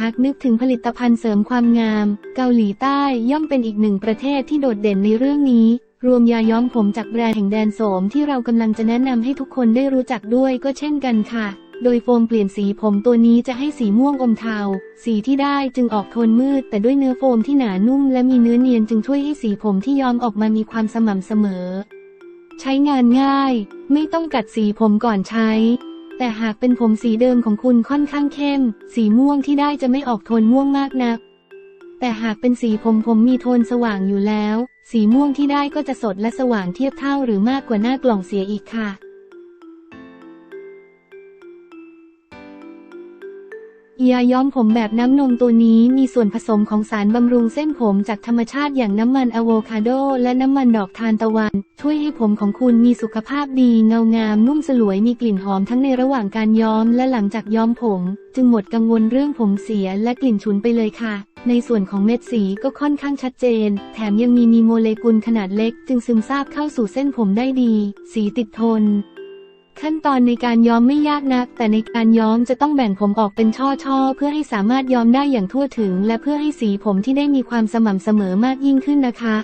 หากนึกถึงผลิตภัณฑ์เสริมความงาม เกาหลีใต้ย่อมเป็นอีกหนึ่งประเทศที่โดดเด่นในเรื่องนี้ รวมยาย้อมผมจากแบรนด์แห่งแดนโสมที่เรากำลังจะแนะนำให้ทุกคนได้รู้จักด้วยก็เช่นกันค่ะ โดยโฟมเปลี่ยนสีผมตัวนี้จะให้สีม่วงอมเทา สีที่ได้จึงออกโทนมืด แต่ด้วยเนื้อโฟมที่หนานุ่มและมีเนื้อเนียนจึงช่วยให้สีผมที่ย้อมออกมามีความสม่ำเสมอ ใช้งานง่าย ไม่ต้องกัดสีผมก่อนใช้ แต่หากเป็นผมสีเดิมของคุณค่อนข้างเข้ม สีม่วงที่ได้จะไม่ออกโทนม่วงมากนัก แต่หากเป็นสีผมผมมีโทนสว่างอยู่แล้ว สีม่วงที่ได้ก็จะสดและสว่างเทียบเท่าหรือมากกว่าหน้ากล่องเสียอีกค่ะ ยาย้อมผมแบบน้ำนมตัวนี้มีส่วนผสมของสารบำรุงเส้นผมจากธรรมชาติอย่างน้ำมันอะโวคาโด และน้ำมันดอกทานตะวัน ช่วยให้ผมของคุณมีสุขภาพดีเงางาม นุ่มสลวยมีกลิ่นหอมทั้งในระหว่างการย้อมและหลังจากย้อมผม จึงหมดกังวลเรื่องผมเสียและกลิ่นฉุนไปเลยค่ะ ในส่วนของเม็ดสีก็ค่อนข้างชัดเจน แถมยังมีมีโมเลกุลขนาดเล็ก จึงซึมซาบเข้าสู่เส้นผมได้ดี สีติดทน ขั้นตอนในการย้อมไม่ยากนัก แต่ในการย้อมจะต้องแบ่งผมออกเป็นช่อๆ เพื่อให้สามารถย้อมได้อย่างทั่วถึง และเพื่อให้สีผมที่ได้มีความสม่ำเสมอมากยิ่งขึ้นนะคะ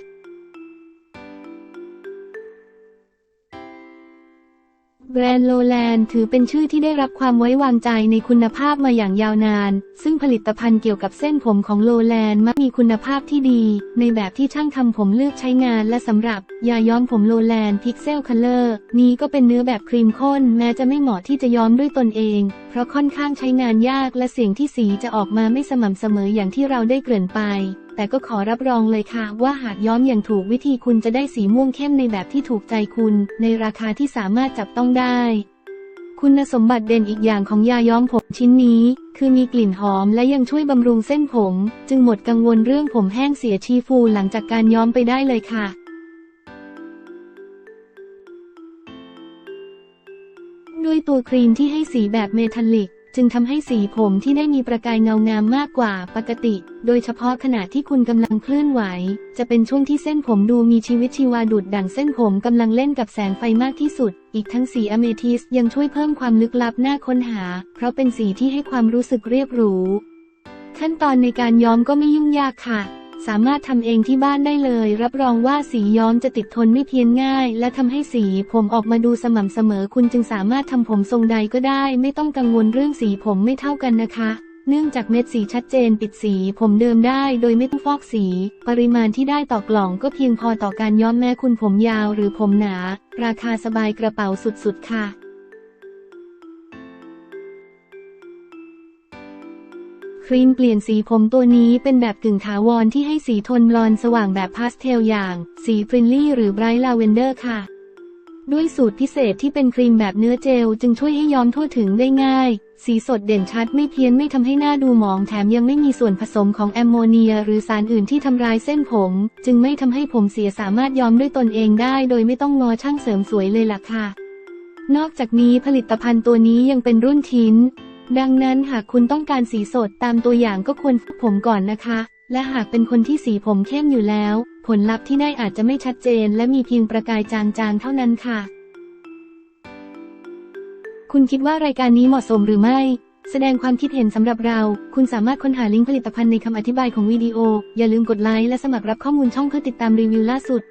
แบรนด์โลแลนด์ถือเป็นชื่อที่ได้รับความไว้วางใจในคุณภาพมาอย่างยาวนาน ซึ่งผลิตภัณฑ์เกี่ยวกับเส้นผมของโลแลนด์มักมีคุณภาพที่ดี ในแบบที่ช่างทำผมเลือกใช้งานและสำหรับ ยาย้อมผมโลแลนพิกเซลคัลเลอร์นี้ก็เป็นเนื้อแบบครีมข้น แม้จะไม่เหมาะที่จะย้อมด้วยตนเอง เพราะค่อนข้างใช้งานยากและเสียงที่สีจะออกมาไม่สม่ำเสมออย่างที่เราได้เกริ่นไป แต่ก็ขอรับรองเลยค่ะ ว่าหากย้อมอย่างถูกวิธีคุณจะได้สีม่วงเข้มในแบบที่ถูกใจคุณ ในราคาที่สามารถจับต้องได้คุณสมบัติเด่นอีกอย่างของยาย้อมผมชิ้นนี้ คือมีกลิ่นหอมและยังช่วยบำรุงเส้นผม จึงหมดกังวลเรื่องผมแห้งเสียชีฟูหลังจากการย้อมไปได้เลยค่ะ ด้วยตัวครีมที่ให้สีแบบเมทัลลิก จึงทำให้สีผมที่ได้มีประกายเงางามมากกว่าปกติ โดยเฉพาะขณะที่คุณกำลังเคลื่อนไหว จะเป็นช่วงที่เส้นผมดูมีชีวิตชีวาดุดดั่งเส้นผมกำลังเล่นกับแสงไฟมากที่สุด อีกทั้งสีอเมทิสยังช่วยเพิ่มความลึกลับน่าค้นหา เพราะเป็นสีที่ให้ความรู้สึกเรียบหรูขั้นตอนในการย้อมก็ไม่ยุ่งยากค่ะ สามารถทำเองที่บ้านได้เลย รับรองว่าสีย้อมจะติดทนไม่เพี้ยนง่าย และทำให้สีผมออกมาดูสม่ำเสมอคุณจึงสามารถทำผมทรงใดก็ได้ ไม่ต้องกังวลเรื่องสีผมไม่เท่ากันนะคะเนื่องจากเม็ดสีชัดเจนปิดสีผมเดิมได้โดยไม่ต้องฟอกสี ปริมาณที่ได้ต่อกล่องก็เพียงพอต่อการย้อมแม้คุณผมยาวหรือผมหนา ราคาสบายกระเป๋าสุดๆค่ะ ครีมเปลี่ยนสีผมตัวนี้เป็นแบบกึ่งถาวรที่ให้สีโทนบลอนสว่างแบบพาสเทลอย่าง สีฟรินลี่หรือไบรท์ลาเวนเดอร์ค่ะ ด้วยสูตรพิเศษที่เป็นครีมแบบเนื้อเจล จึงช่วยให้ย้อมทั่วถึงได้ง่าย สีสดเด่นชัดไม่เพี้ยนไม่ทำให้หน้าดูหมองแถมยังไม่มีส่วนผสมของแอมโมเนีย หรือสารอื่นที่ทำร้ายเส้นผม จึงไม่ทำให้ผมเสียสามารถย้อมด้วยตนเองได้ โดยไม่ต้องงอช่างเสริมสวยเลยล่ะค่ะนอกจากนี้ผลิตภัณฑ์ตัวนี้ยังเป็นรุ่นทิ้น ดังนั้นหากคุณต้องการสีสดตามตัวอย่างก็ควรฝึกผมก่อนนะคะ และหากเป็นคนที่สีผมเข้มอยู่แล้ว ผลลัพธ์ที่ได้อาจจะไม่ชัดเจน และมีเพียงประกายจางๆเท่านั้นค่ะ คุณคิดว่ารายการนี้เหมาะสมหรือไม่ แสดงความคิดเห็นสำหรับเรา คุณสามารถค้นหาลิงก์ผลิตภัณฑ์ในคำอธิบายของวิดีโอ อย่าลืมกดไลค์และสมัครรับข้อมูลช่องเพื่อติดตามรีวิวล่าสุด